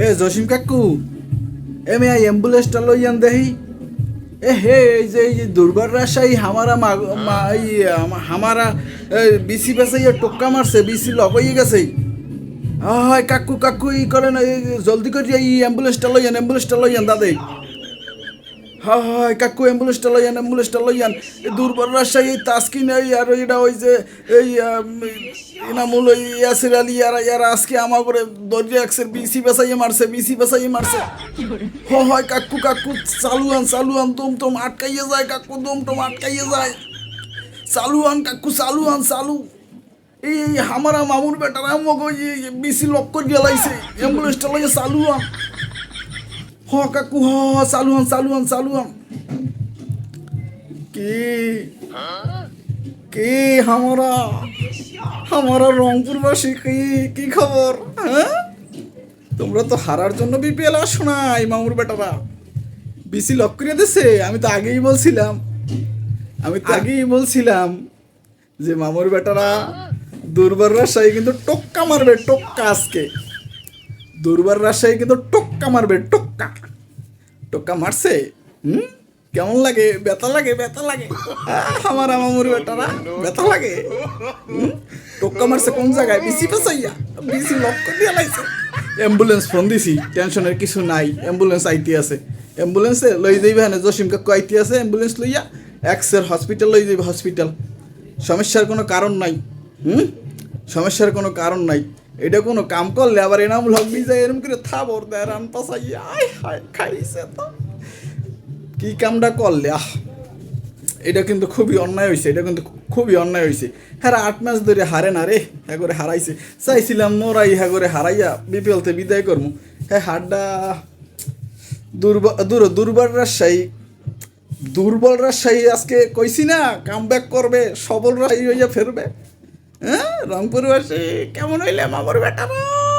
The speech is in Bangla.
এ জসিম কাকু এ মেয়া অ্যাম্বুলেন্সটা লইয়ান দেহি। এ হে, এই যে এই যে দুর্বার রাশাই হামারা হামারা বিসি বেসে টোকা মারছে, বিসি লগ হয়ে গেছে হয় কাকু কাকু, ই করেন জলদি করে এই অ্যাম্বুলেন্সটা লইয়ান অ্যাম্বুলেন্সটা লইয়ান দাদে। হয় হয়, কাকু অ্যাম্বুলেন্সটা লইয়ান অ্যাম্বুলেন্সটা লইয়ান দুর্বল রাজশাহী, এই তাস্কিন, এই আর এটা ওই যে, এই ইনামুল ওই ইয়াসির আলী ইয়ারা ইয়ারা আজকে আমার করে দরিয়া একসের বিসি বেসাইয়ে মারছে, বিসি বেসাইয়ে মারছে। হ হয়, কাকু কাকু চালু আন তুম তুম আটকাইয়ে যায়, কাকু তুম তুম আটকাইয়ে যায়। চালু আন কাকু চালু আন চালু। এই হামারা মামুর বেটারা ওই বিসি লক করে গেলাইছে অ্যাম্বুলেন্সটা চালু আন হ কাকু হ চালু আন চালু আন চালু আন কি? কি হামারা? হামারা রংপুরবাসী কি কি খবর? হ্যাঁ? তোমরা তো হারার জন্য বিপিএল আসো না এই মামুর বেটারা। বিসি লক করে দিছে আমি তো আগেই বলছিলাম। আমি তো আগেই বলছিলাম যে মামুর বেটারা দুর্বার রাজশাহী কিন্তু টোক্কা মারবে টোক্কা আজকে। দুর্বার রাজশাহী কিন্তু টোক্কা মারবে টোক্কা টোক্কা মারছে, হুম? কেমন লাগে? ব্যথা লাগে ব্যথা লাগে। আমার মামুর বেটারা, ব্যথা লাগে? টোক্কা মারছে কোন জায়গায়? বিসি পেঁচাইয়া বিসি লক করে দিয়ে লাইছে। অ্যাম্বুলেন্স ফোন দিছি টেনশনের কিছু নাই, অ্যাম্বুলেন্স আইতে আছে। অ্যাম্বুলেন্সে লই যাইবে হ্যাঁ জসিম কাকু আইতে আছে, অ্যাম্বুলেন্স লইয়া এক্সের হসপিটাল লই যাইবে, হসপিটাল। সমস্যার কোনো কারণ নাই, হুম? সমস্যার কোনো কারণ নাই। এটা কোনো কাম করলে আবার এনাম লগ্নি যায় এরম করে থাবর দেয়, রান পাশাইয়া আয় হায়, খাইছে তো। কি কামটা করলে? আহ, এটা কিন্তু খুবই অন্যায় হয়েছে এটা কিন্তু খুবই অন্যায় হয়েছে হ্যাঁ আট ম্যাচ ধরে হারে না রে হ্যাঁ করে হারাইছে। চাইছিলাম মোরাই হ্যাঁ করে হারাইয়া বিপিএলতে বিদায় করব হ্যাঁ হারটা দুর্বল দূর দুর্বল রাজশাহী দুর্বল রাজশাহী আজকে কইছি না কাম করবে, সবল রাজশাহী হইয়া ফেরবে। হ্যাঁ রংপুরবাসী কেমন হইলে আমার বেটারা?